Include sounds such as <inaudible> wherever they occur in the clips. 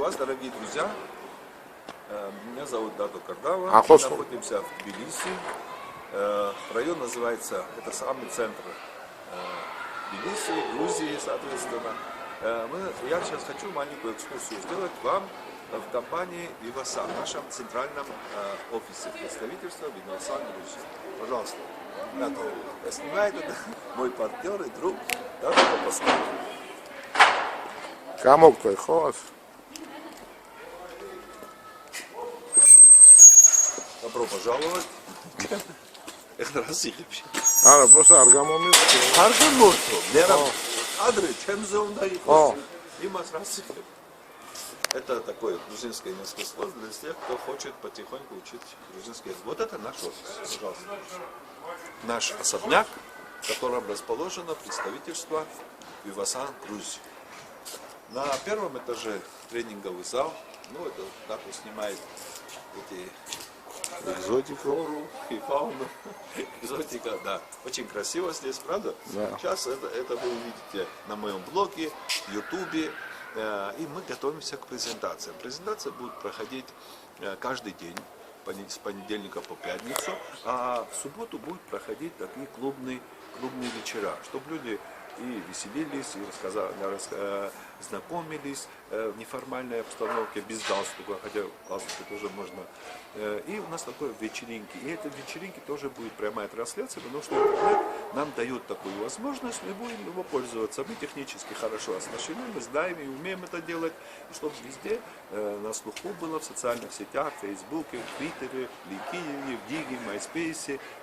вас, дорогие друзья. Э, Меня зовут Дадо Кардава. А Мы находимся в Тбилиси. Э, Район называется, это самый центр э, Тбилиси, Грузии, соответственно. Мы, я сейчас хочу маленькую экскурсию сделать вам в компании Вивасан, в нашем центральном офисе представительства Вивасан Грузии. Пожалуйста. Готов. Снимает это <laughs> мой партнер и друг Дадо Папасков. Камок твой, хос. пожаловать. <laughs> Это рассыпь. Ара, просто аргамомис. Аргамомис. Мера. Адры, чем за он дает? Имас рассыпь. Это такое грузинское мастерство для тех, кто хочет потихоньку учить грузинский язык. Вот это наш офис, пожалуйста. Наш особняк, в котором расположено представительство Вивасан Грузии. На первом этаже тренинговый зал, ну это так вот снимает эти Экзотика. флору и фауну. Экзотика, да. Очень красиво здесь, правда? Да. Сейчас это, это вы увидите на моем блоге, ютубе. Э, И мы готовимся к презентациям. Презентация будет проходить э, каждый день, с понедельника по пятницу, а в субботу будут проходить такие клубные, клубные вечера, чтобы люди и веселились, и рассказа- рас- э, знакомились э, в неформальной обстановке, без галстука, хотя в галстуке тоже можно. Э, И у нас такой вечеринки. И этой вечеринки тоже будет прямая трансляция, потому что интернет нам дает такую возможность, мы будем его пользоваться. Мы технически хорошо оснащены, мы знаем и умеем это делать, и чтобы везде э, на слуху было в социальных сетях, в Фейсбуке, в Твиттере, LinkedIn, в Диге,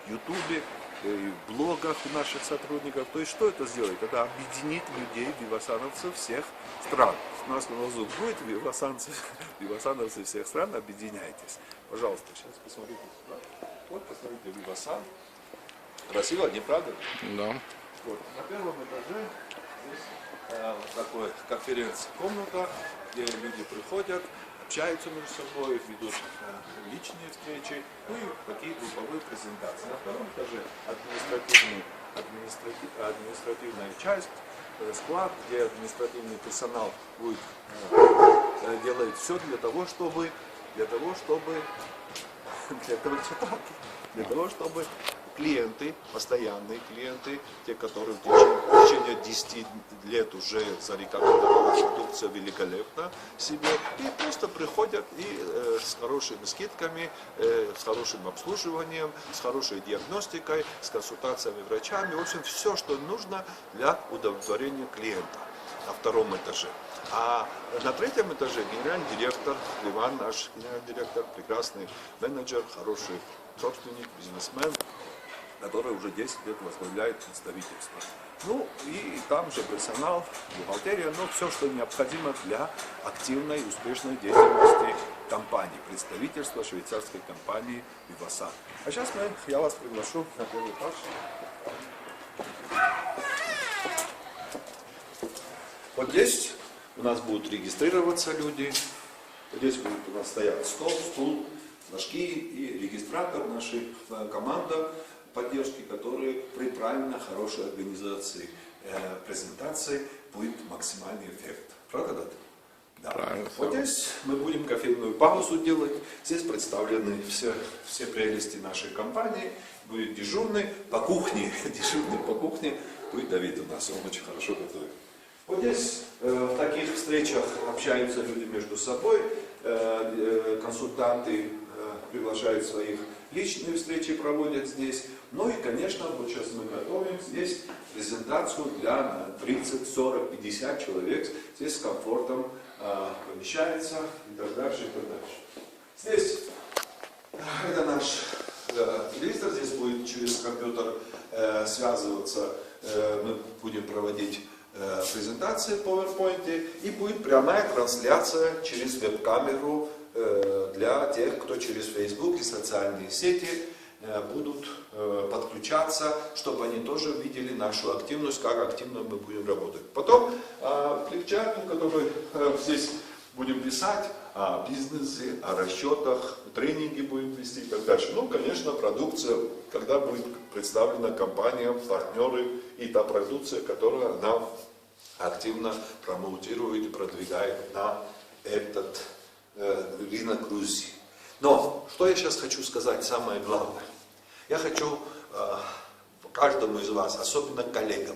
в Ютубе, э, в блогах у наших сотрудников. То есть что это сделает? Это объединит людей, вивасановцев всех стран. У нас на лозунг будет вивасанцы, <laughs> вивасановцы всех стран, объединяйтесь. Пожалуйста, сейчас посмотрите сюда. Вот, посмотрите, вивасан. Красиво, не правда? Да. Вот. На первом этаже здесь э, такой конференц-комната, где люди приходят, общаются между собой, ведут э, личные встречи, ну и такие групповые презентации. На втором этаже административный, административ- административная часть, э, склад, где административный персонал будет э, делает все для того, чтобы для того, чтобы <laughs> для этого для того, чтобы клиенты, постоянные клиенты, те, которые в течение 10 лет уже зарекомендовала продукция великолепно себе, и просто приходят и э, с хорошими скидками, э, с хорошим обслуживанием, с хорошей диагностикой, с консультациями врачами, в общем, все, что нужно для удовлетворения клиента на втором этаже. А на третьем этаже генеральный директор, Иван, наш генеральный директор, прекрасный менеджер, хороший собственник, бизнесмен, который уже 10 лет возглавляет представительство. Ну и там же персонал, бухгалтерия, ну все, что необходимо для активной и успешной деятельности компании, представительства швейцарской компании Вивасан. А сейчас мы, я вас приглашу на первый этаж. Вот здесь у нас будут регистрироваться люди. Здесь будет у нас стоять стол, стул, флажки и регистратор, наша э, команда поддержки, которые при правильно хорошей организации э, презентации будет максимальный эффект. Правда, да? Да. Правильно. Вот здесь мы будем кофейную паузу делать. Здесь представлены все, все прелести нашей компании. Будет дежурный по кухне. <laughs> Дежурный по кухне будет Давид у нас. Он очень хорошо готовит. Вот здесь э, в таких встречах общаются люди между собой, э, э, консультанты приглашают своих личные встречи, проводят здесь. Ну и, конечно, вот сейчас мы готовим здесь презентацию для 30, 40, 50 человек. Здесь с комфортом э, помещается и так дальше, и так дальше. Здесь э, это наш э, телевизор, здесь будет через компьютер э, связываться, э, мы будем проводить э, презентации в PowerPoint, и будет прямая трансляция через веб-камеру для тех, кто через Facebook и социальные сети э, будут э, подключаться, чтобы они тоже видели нашу активность, как активно мы будем работать. Потом э, флипчарт, который э, здесь будем писать о бизнесе, о расчетах, тренинги будем вести и так дальше. Ну, конечно, продукция, когда будет представлена компания, партнеры и та продукция, которую она активно промоутирует и продвигает на этот рынок Грузии. Но что я сейчас хочу сказать, самое главное. Я хочу э, каждому из вас, особенно коллегам,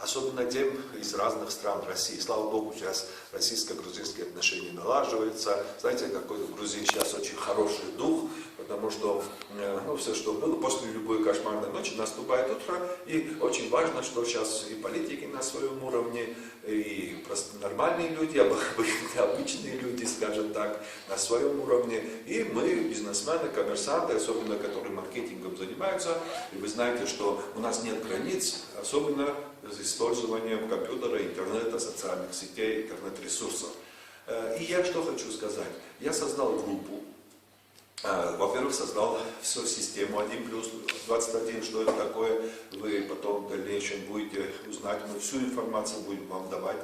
особенно тем из разных стран России. Слава Богу, сейчас российско-грузинские отношения налаживаются. Знаете, какой в Грузии сейчас очень хороший дух, потому что э, ну, все, что было, после любой кошмарной ночи наступает утро. И очень важно, что сейчас и политики на своем уровне, и просто нормальные люди, <laughs> обычные люди, скажем так, на своем уровне. И мы, бизнесмены, коммерсанты, особенно которые маркетингом занимаются, и вы знаете, что у нас нет границ, особенно с использованием компьютера, интернета, социальных сетей, интернет-ресурсов. Э, И я что хочу сказать. Я создал группу, Э, во-первых, создал всю систему 1 плюс 21, что это такое, вы потом в дальнейшем будете узнать, мы всю информацию будем вам давать.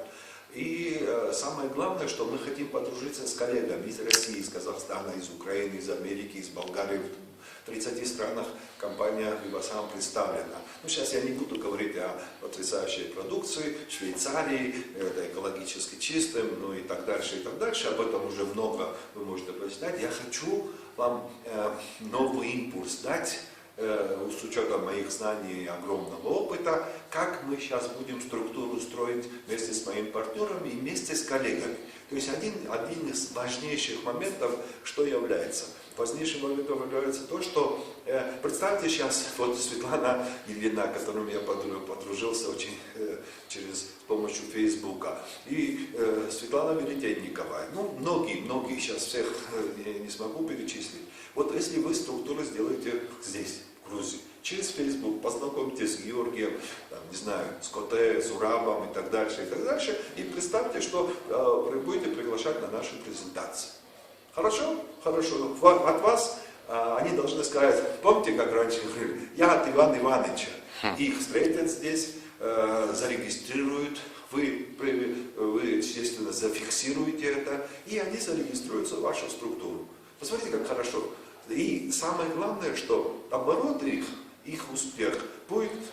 И э, самое главное, что мы хотим подружиться с коллегами из России, из Казахстана, из Украины, из Америки, из Болгарии. В 30 странах компания Вивасан представлена. Ну, сейчас я не буду говорить о потрясающей продукции, Швейцарии, это экологически чистым, ну и так дальше, и так дальше. Об этом уже много вы можете прочитать. Я хочу вам э, новый импульс дать, э, с учетом моих знаний и огромного опыта, как мы сейчас будем структуру строить вместе с моими партнерами и вместе с коллегами. То есть один, один из важнейших моментов, что является? Важнейшим моментом является то, что э, представьте сейчас, вот Светлана Ильина, которым я подружился очень э, через помощью Фейсбука, и э, Светлана Веретенникова, ну многие, многие, сейчас всех э, не смогу перечислить. Вот если вы структуру сделаете здесь, в Грузии, через Facebook, познакомьтесь с Георгием, там, не знаю, с Коте, с Урабом и так дальше, и так дальше, и представьте, что э, будете приглашать на наши презентации. Хорошо? Хорошо. Ва- От вас а, они должны сказать, помните, как раньше говорили, я от Ивана Ивановича. Их встретят здесь, э, зарегистрируют, вы, вы, естественно, зафиксируете это, и они зарегистрируются в вашу структуру. Посмотрите, как хорошо. И самое главное, что оборот их, их успех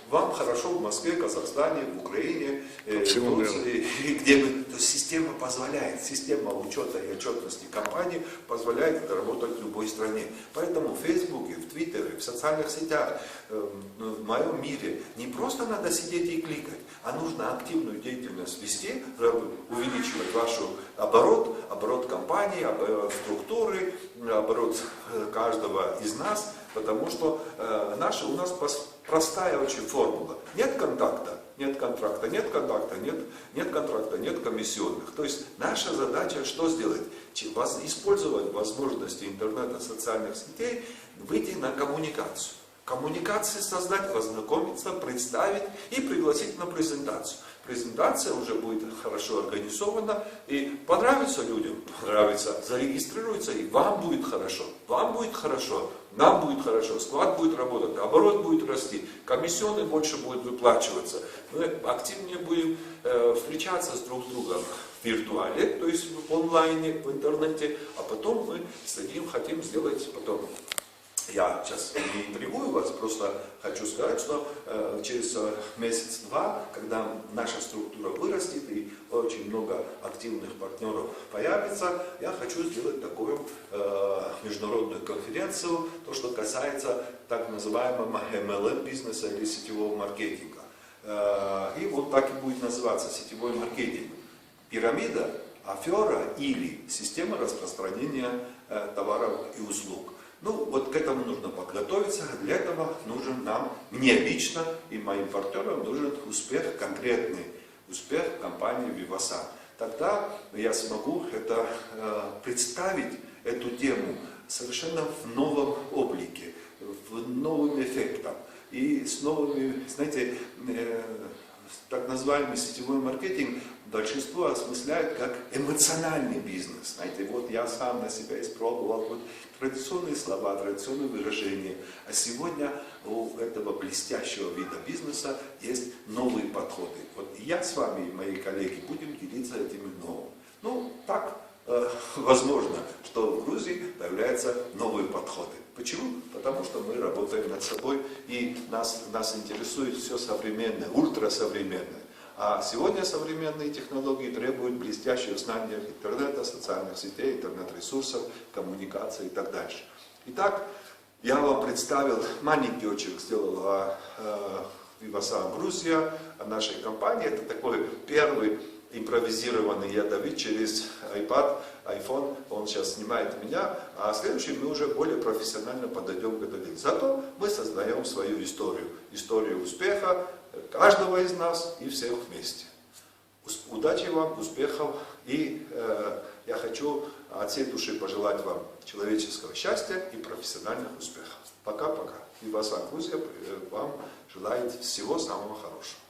вам хорошо в Москве, Казахстане, в Украине, э, По в миру. Турции, и где бы, то есть система позволяет, система учета и отчетности компании позволяет это работать в любой стране. Поэтому в Фейсбуке, в Твиттере, в социальных сетях, э, в моем мире не просто надо сидеть и кликать, а нужно активную деятельность вести, увеличивать ваш оборот, оборот компании, оборот структуры, оборот э, каждого из нас, потому что э, наша, у нас пос- простая очень формула. Нет контакта, нет контракта, нет контакта, нет, нет контракта, нет комиссионных. То есть наша задача что сделать? Использовать возможности интернета, социальных сетей, выйти на коммуникацию. Коммуникации создать, познакомиться, представить и пригласить на презентацию. Презентация уже будет хорошо организована и понравится людям, понравится, зарегистрируется и вам будет хорошо, вам будет хорошо, нам будет хорошо, склад будет работать, оборот будет расти, комиссионы больше будут выплачиваться. Мы активнее будем э, встречаться с друг с другом в виртуале, то есть в онлайне, в интернете, а потом мы сидим, хотим сделать потом я сейчас не интригую вас, просто хочу сказать, что э, через э, месяц-два, когда наша структура вырастет и очень много активных партнеров появится, я хочу сделать такую э, международную конференцию, то, что касается так называемого MLM бизнеса или сетевого маркетинга. Э, и вот так и будет называться сетевой маркетинг. Пирамида, афера или система распространения э, товаров и услуг. Ну, вот к этому нужно подготовиться. Для этого нужен нам, мне лично и моим партнерам нужен успех конкретный, успех компании Vivasan. Тогда я смогу это э, представить, эту тему, совершенно в новом облике, в новым эффектом и с новыми, знаете, э, так называемый сетевой маркетинг большинство осмысляет как эмоциональный бизнес. Знаете, вот я сам на себя испробовал вот традиционные слова, традиционные выражения. А сегодня у этого блестящего вида бизнеса есть новые подходы. Вот я с вами и мои коллеги будем делиться этими новыми. Ну, так э, <laughs> возможно, что в Грузии появляются новые подходы. Почему? Потому что мы работаем над собой и нас, нас интересует все современное, ультрасовременное. А сегодня современные технологии требуют блестящего знания интернета, социальных сетей, интернет-ресурсов, коммуникации и так дальше. Итак, я вам представил, маленький очерк сделал о э, Вивасан Грузия, о нашей компании. Это такой первый импровизированный ядовит через iPad, iPhone, он сейчас снимает меня, а следующий мы уже более профессионально подойдем к этому. Зато мы создаем свою историю, историю успеха каждого из нас и всех вместе. Удачи вам, успехов и э, я хочу от всей души пожелать вам человеческого счастья и профессиональных успехов. Пока-пока. И вас, Грузия, э, вам желает всего самого хорошего.